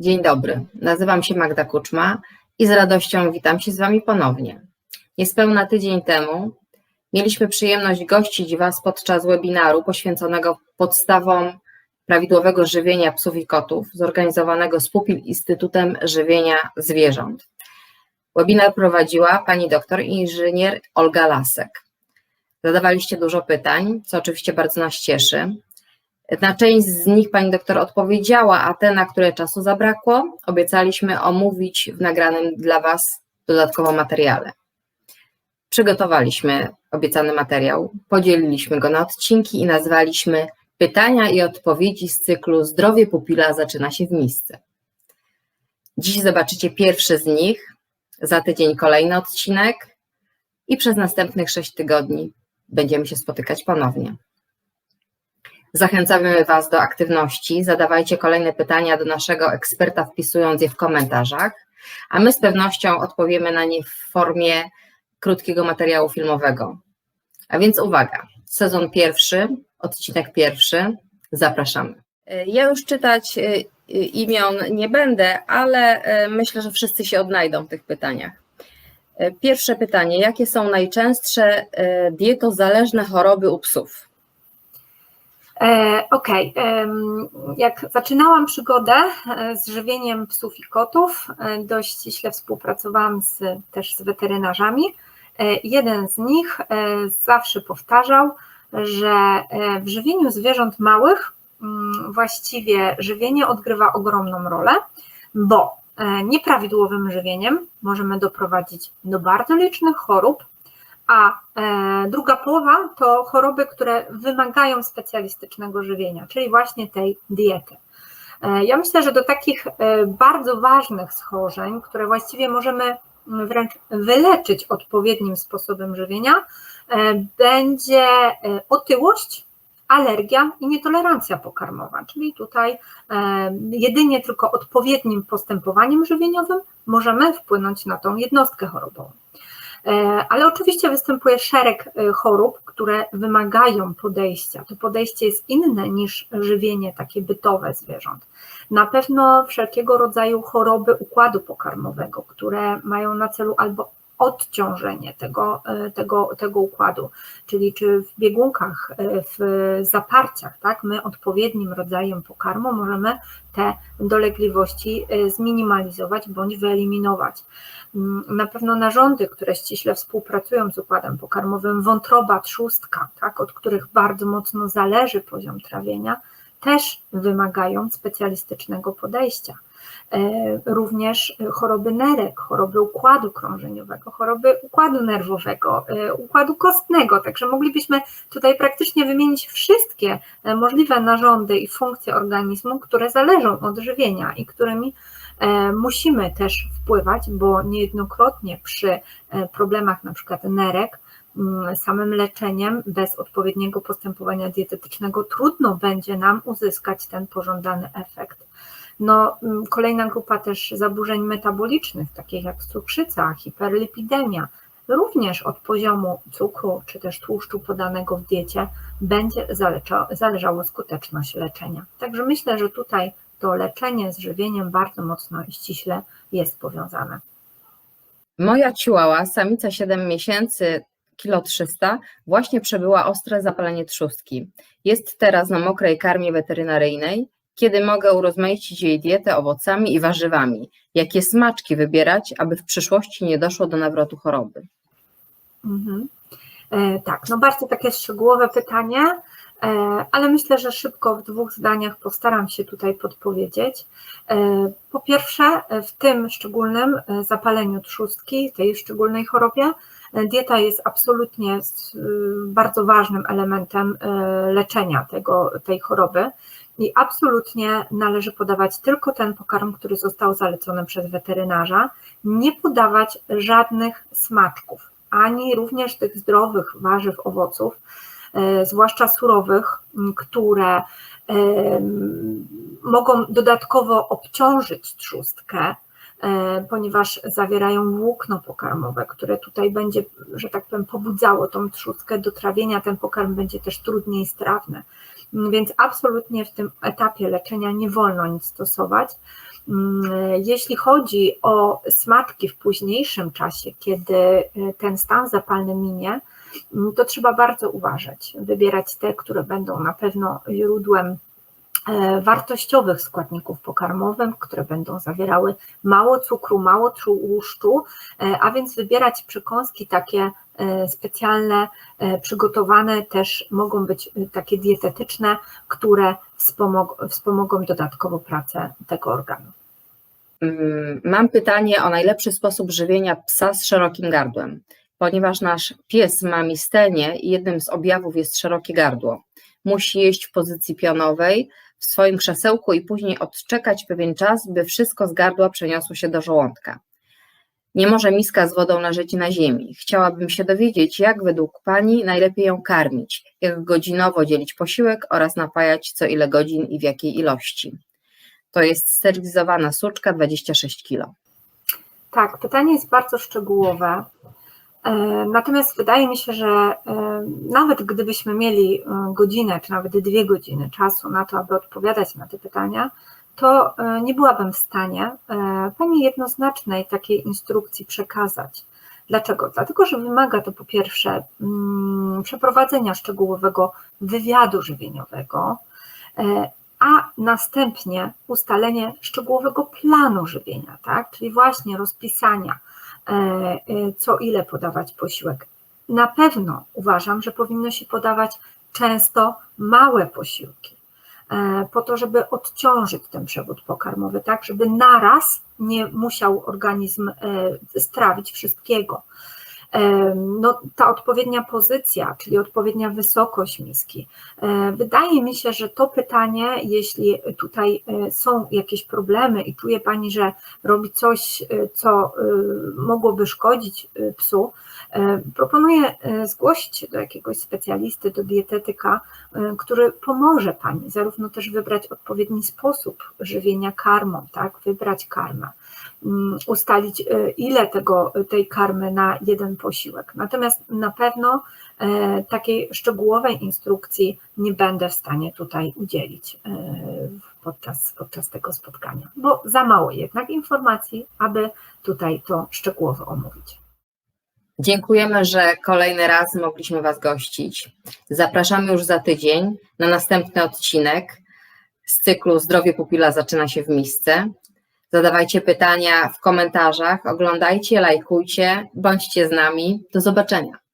Dzień dobry, nazywam się Magda Kuczma i z radością witam się z Wami ponownie. Niespełna tydzień temu mieliśmy przyjemność gościć Was podczas webinaru poświęconego podstawom prawidłowego żywienia psów i kotów, zorganizowanego z Pupil Instytutem Żywienia Zwierząt. Webinar prowadziła pani doktor inżynier Olga Lasek. Zadawaliście dużo pytań, co oczywiście bardzo nas cieszy. Na część z nich pani doktor odpowiedziała, a te, na które czasu zabrakło, obiecaliśmy omówić w nagranym dla Was dodatkowo materiale. Przygotowaliśmy obiecany materiał, podzieliliśmy go na odcinki i nazwaliśmy Pytania i odpowiedzi z cyklu Zdrowie pupila zaczyna się w misce. Dziś zobaczycie pierwszy z nich, za tydzień kolejny odcinek i przez następnych sześć tygodni będziemy się spotykać ponownie. Zachęcamy Was do aktywności. Zadawajcie kolejne pytania do naszego eksperta, wpisując je w komentarzach, a my z pewnością odpowiemy na nie w formie krótkiego materiału filmowego. A więc uwaga, sezon pierwszy, odcinek pierwszy, zapraszamy. Ja już czytać imion nie będę, ale myślę, że wszyscy się odnajdą w tych pytaniach. Pierwsze pytanie: jakie są najczęstsze dietozależne choroby u psów? Okej, okay. jak zaczynałam przygodę z żywieniem psów i kotów, dość ściśle współpracowałam z, też z weterynarzami. Jeden z nich zawsze powtarzał, że w żywieniu zwierząt małych właściwie żywienie odgrywa ogromną rolę, bo nieprawidłowym żywieniem możemy doprowadzić do bardzo licznych chorób, a druga połowa to choroby, które wymagają specjalistycznego żywienia, czyli właśnie tej diety. Ja myślę, że do takich bardzo ważnych schorzeń, które właściwie możemy wręcz wyleczyć odpowiednim sposobem żywienia, będzie otyłość, alergia i nietolerancja pokarmowa, czyli tutaj jedynie tylko odpowiednim postępowaniem żywieniowym możemy wpłynąć na tą jednostkę chorobową. Ale oczywiście występuje szereg chorób, które wymagają podejścia. To podejście jest inne niż żywienie takie bytowe zwierząt. Na pewno wszelkiego rodzaju choroby układu pokarmowego, które mają na celu albo odciążenie tego, tego, tego układu, czyli czy w biegunkach, w zaparciach, tak, my odpowiednim rodzajem pokarmu możemy te dolegliwości zminimalizować bądź wyeliminować. Na pewno narządy, które ściśle współpracują z układem pokarmowym, wątroba, trzustka, tak, od których bardzo mocno zależy poziom trawienia, też wymagają specjalistycznego podejścia. Również choroby nerek, choroby układu krążeniowego, choroby układu nerwowego, układu kostnego. Także moglibyśmy tutaj praktycznie wymienić wszystkie możliwe narządy i funkcje organizmu, które zależą od żywienia i którymi musimy też wpływać, bo niejednokrotnie przy problemach na przykład nerek, samym leczeniem bez odpowiedniego postępowania dietetycznego trudno będzie nam uzyskać ten pożądany efekt. No, kolejna grupa też zaburzeń metabolicznych, takich jak cukrzyca, hiperlipidemia, również od poziomu cukru czy też tłuszczu podanego w diecie będzie zależało skuteczność leczenia. Także myślę, że tutaj to leczenie z żywieniem bardzo mocno i ściśle jest powiązane. Moja ciłała, samica 7 miesięcy, kilo 300, właśnie przebyła ostre zapalenie trzustki. Jest teraz na mokrej karmie weterynaryjnej. Kiedy mogę urozmaicić jej dietę owocami i warzywami? Jakie smaczki wybierać, aby w przyszłości nie doszło do nawrotu choroby? Mhm. E, tak, no bardzo takie szczegółowe pytanie, ale myślę, że szybko w dwóch zdaniach postaram się tutaj podpowiedzieć. E, po pierwsze, w tym szczególnym zapaleniu trzustki, tej szczególnej chorobie, Dieta jest absolutnie bardzo ważnym elementem leczenia tego, tej choroby i absolutnie należy podawać tylko ten pokarm, który został zalecony przez weterynarza, nie podawać żadnych smaczków, ani również tych zdrowych warzyw, owoców, zwłaszcza surowych, które mogą dodatkowo obciążyć trzustkę, ponieważ zawierają włókno pokarmowe, które tutaj będzie, że tak powiem, pobudzało tą trzustkę do trawienia, ten pokarm będzie też trudniej strawny. Więc absolutnie w tym etapie leczenia nie wolno nic stosować. Jeśli chodzi o smaczki w późniejszym czasie, kiedy ten stan zapalny minie, to trzeba bardzo uważać. Wybierać te, które będą na pewno źródłem e, wartościowych składników pokarmowych, które będą zawierały mało cukru, mało tłuszczu, e, a więc wybierać przekąski takie e, specjalne, przygotowane też mogą być takie dietetyczne, które wspomog- wspomogą dodatkowo pracę tego organu. Mm, Mam pytanie o najlepszy sposób żywienia psa z szerokim gardłem. Ponieważ nasz pies ma mistenię i jednym z objawów jest szerokie gardło. Musi jeść w pozycji pionowej w swoim krzesełku i później odczekać pewien czas, by wszystko z gardła przeniosło się do żołądka. Nie może miska z wodą leżeć na ziemi. Chciałabym się dowiedzieć, jak według Pani najlepiej ją karmić, jak godzinowo dzielić posiłek oraz napajać co ile godzin i w jakiej ilości. To jest sterylizowana suczka 26 kg. Tak, pytanie jest bardzo szczegółowe. E, Natomiast wydaje mi się, że e, nawet gdybyśmy mieli e, godzinę, czy nawet dwie godziny czasu na to, aby odpowiadać na te pytania, to nie byłabym w stanie Pani jednoznacznej takiej instrukcji przekazać. Dlaczego? Dlatego, że wymaga to po pierwsze mm, przeprowadzenia szczegółowego wywiadu żywieniowego, a następnie ustalenie szczegółowego planu żywienia, tak? czyli właśnie rozpisania, co ile podawać posiłek. Na pewno uważam, że powinno się podawać często małe posiłki, e, po to, żeby odciążyć ten przewód pokarmowy, tak, żeby naraz nie musiał organizm e, strawić wszystkiego. No, ta odpowiednia pozycja, czyli odpowiednia wysokość miski. Wydaje mi się, że to pytanie, jeśli tutaj e, są jakieś problemy i czuje Pani, że robi coś, e, co e, mogłoby szkodzić psu, proponuję zgłosić do jakiegoś specjalisty, do dietetyka, który pomoże Pani zarówno też wybrać odpowiedni sposób żywienia karmą, tak, wybrać karmę, mm, ustalić ile tego, tej karmy na jeden posiłek. Natomiast na pewno e, takiej szczegółowej instrukcji nie będę w stanie tutaj udzielić e, podczas, podczas tego spotkania, bo za mało jednak informacji, aby tutaj to szczegółowo omówić. Dziękujemy, że kolejny raz mogliśmy Was gościć. Zapraszamy już za tydzień na następny odcinek z cyklu Zdrowie pupila zaczyna się w misce. Zadawajcie pytania w komentarzach, oglądajcie, lajkujcie, bądźcie z nami. Do zobaczenia.